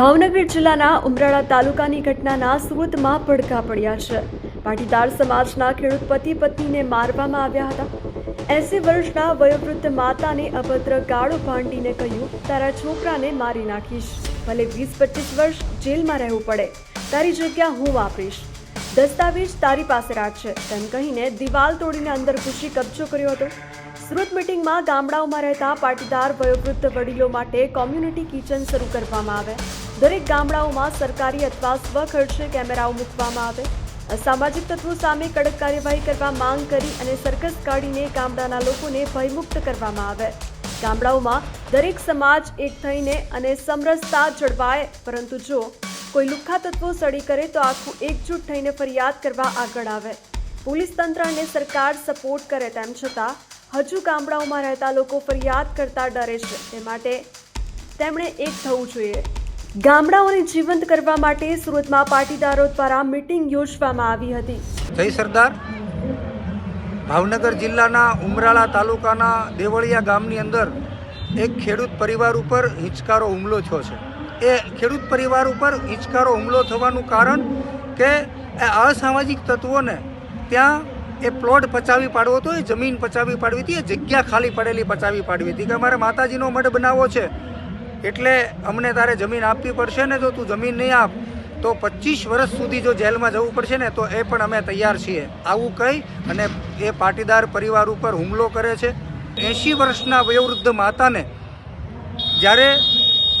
ભાવનગર જિલ્લાના ઉમરાળા તાલુકાની ઘટનાના સુરતમાં પડઘા પડ્યા છે. પાટીદાર સમાજના ખેડૂત પતિ પત્નીને મારવામાં આવ્યા હતા. એસી વર્ષના વયોવૃદ્ધ માતાને અભદ્ર ગાળો ભાંડીને કહ્યું, તારા છોકરાને મારી નાખીશ. ભલે વીસ પચીસ વર્ષ જેલમાં રહેવું પડે. તારી જગ્યા હું વાપરીશ. દસ્તાવેજ તારી પાસે રાખશે તેમ કહીને દિવાલ તોડીને અંદર ઘૂસી કબજો કર્યો હતો. સુરત મિટિંગમાં ગામડાઓમાં રહેતા પાટીદાર વયોવૃદ્ધ વડીલો માટે કોમ્યુનિટી કિચન શરૂ કરવામાં આવે દરેક ગામડાઓમાં સરકારી અથવા સ્વખર્ચે કેમેરાઓ મૂકવામાં આવે. અસામાજિક તત્વો સામે કડક કાર્યવાહી કરવા માંગ કરી અને સર્કસ કાઢીને ગામડાના લોકોને ભયમુક્ત કરવામાં આવે. ગામડાઓમાં દરેક સમાજ એક થઈને અને સમરસતા જળવાય, પરંતુ જો કોઈ લુખ્ખા તત્વો સડી કરે તો આખું એકજૂટ થઈને ફરિયાદ કરવા આગળ આવે. પોલીસ તંત્ર અને સરકાર સપોર્ટ કરે તેમ છતાં, હજુ ગામડાઓમાં રહેતા લોકો ફરિયાદ કરતા ડરે છે. તે માટે તેમણે એક થવું જોઈએ. ગામડાઓને જીવંત કરવા માટે સુરતમાં પાટીદારો દ્વારા મીટિંગ યોજવામાં આવી હતી. જય સરદાર. ભાવનગર જિલ્લાના ઉમરાળા તાલુકાના દેવળિયા ગામની અંદર એક ખેડૂત પરિવાર ઉપર હિંચકારો હુમલો થયો છે. એ ખેડૂત પરિવાર ઉપર હિંચકારો હુમલો થવાનું કારણ કે અસામાજિક તત્વોને ત્યાં એ પ્લોટ પચાવી પાડવો હતો, એ જમીન પચાવી પાડવી હતી, એ જગ્યા ખાલી પડેલી પચાવી પાડવી હતી. કે અમારે માતાજીનો મઢ બનાવવો છે એટલે અમને તારે જમીન આપવી પડશે ને જો તું જમીન નહીં આપ, તો પચીસ વર્ષ સુધી જો જેલમાં જવું પડશે ને, તો એ પણ અમે તૈયાર છીએ. આવું કહી અને એ પાટીદાર પરિવાર ઉપર હુમલો કરે છે. એંશી વર્ષના વયોવૃદ્ધ માતાને જ્યારે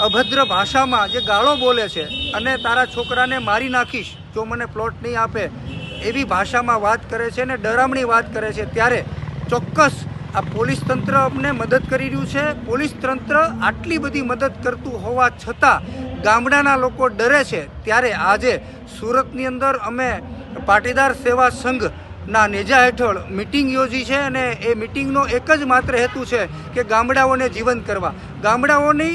અભદ્ર ભાષામાં જે ગાળો બોલે છે અને તારા છોકરાને મારી નાખીશ, જો મને પ્લોટ નહીં આપે, એવી ભાષામાં વાત કરે છે ને, ડરામણી વાત કરે છે, ત્યારે ચોક્કસ આ પોલીસ તંત્ર અમને મદદ કરી રહ્યું છે. પોલીસ તંત્ર આટલી બધી મદદ કરતું હોવા છતાં ગામડાના લોકો ડરે છે. ત્યારે આજે સુરતની અંદર અમે પાટીદાર સેવા સંઘ ના નેજા હેઠળ મિટિંગ યોજી છે અને એ મિટિંગનો એક જ માત્ર હેતુ છે કે ગામડાઓને જીવંત કરવા. ગામડાઓની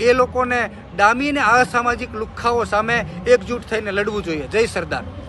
એ લોકોને ડામીને અસામાજિક લુખ્ખાઓ સામે એકજૂટ થઈને લડવું જોઈએ. જય સરદાર.